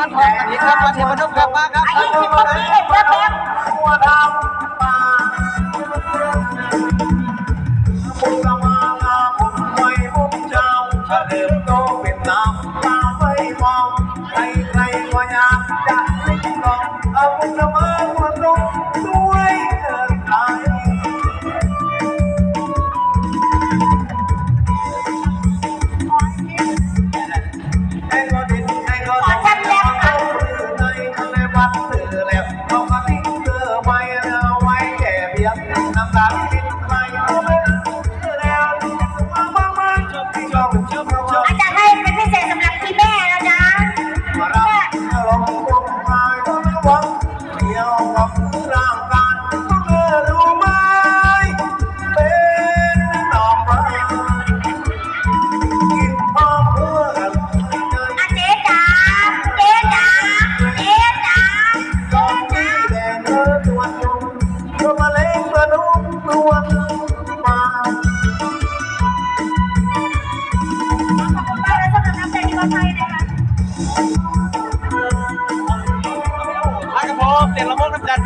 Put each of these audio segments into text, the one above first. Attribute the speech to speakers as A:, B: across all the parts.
A: ก้าน
B: ท
C: อ้สิบ
B: ปีเจ๊
C: บ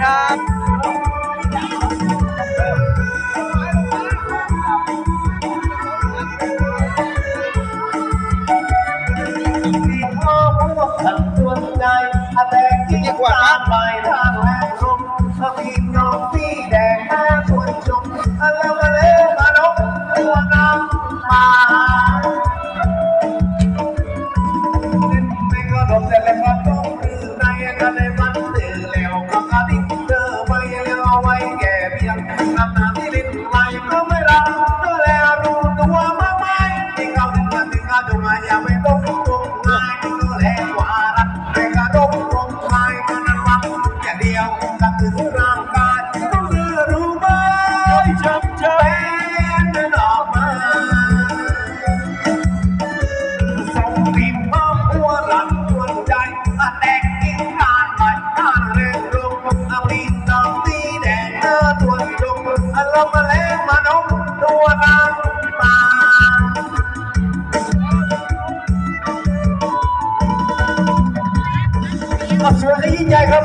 B: ครับที่
C: พ่อพูดทำตัวใจแต่ที่ตามไปได้ เสือและยิ่งใหญ่ครับ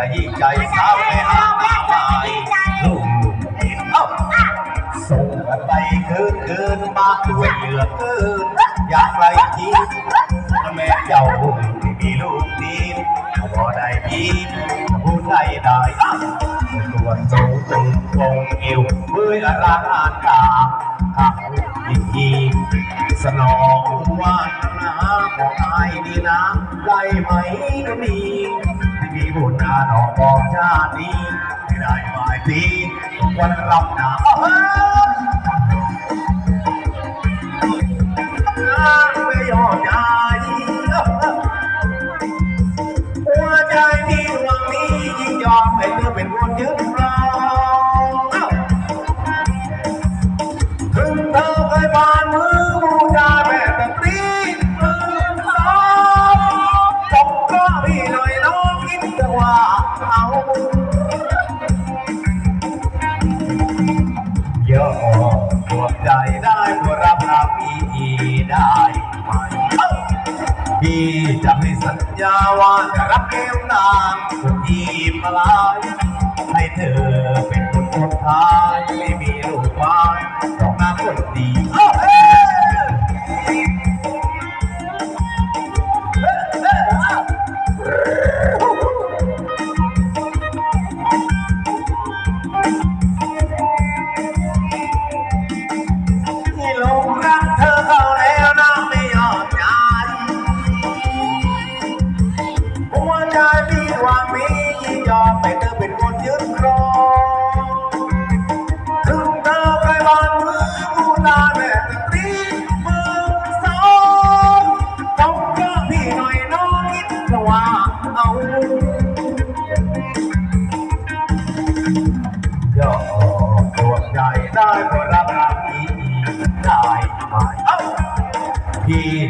C: ก็ยิ่งใจสศร้าไม่หาไม่หาลูกเอ้าส่งกันไปคืนคืนมาด้วยเหลือเกินอยากไรทีแม่เจ้าไม่มีลูกดีพอได้ยินผู้ใดได้ตัวโตตึงคงเอวเบื่อร่างกาข้าวิธีสนองวานาของไอ้ดีนะได้ไหมก็มี บุญนาหนองบองชาติได้หมายปีวันรับหนาีจะให้สัญญาว่าจะรักเอวนางสุขีมาลาย ให้เธอเป็นคนสุดท้ายไม่มีลูกวายต้องนางคนดี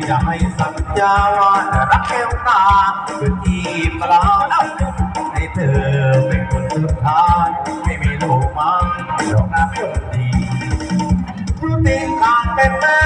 C: จะให้สัญญาว่าจะรักแก้วตาคือที่ปลาเอ้าให้เธอเป็นคนสุดท้ายไม่มีโลกมันหรอกนะคนดีรู้ติงทางเป็นแม่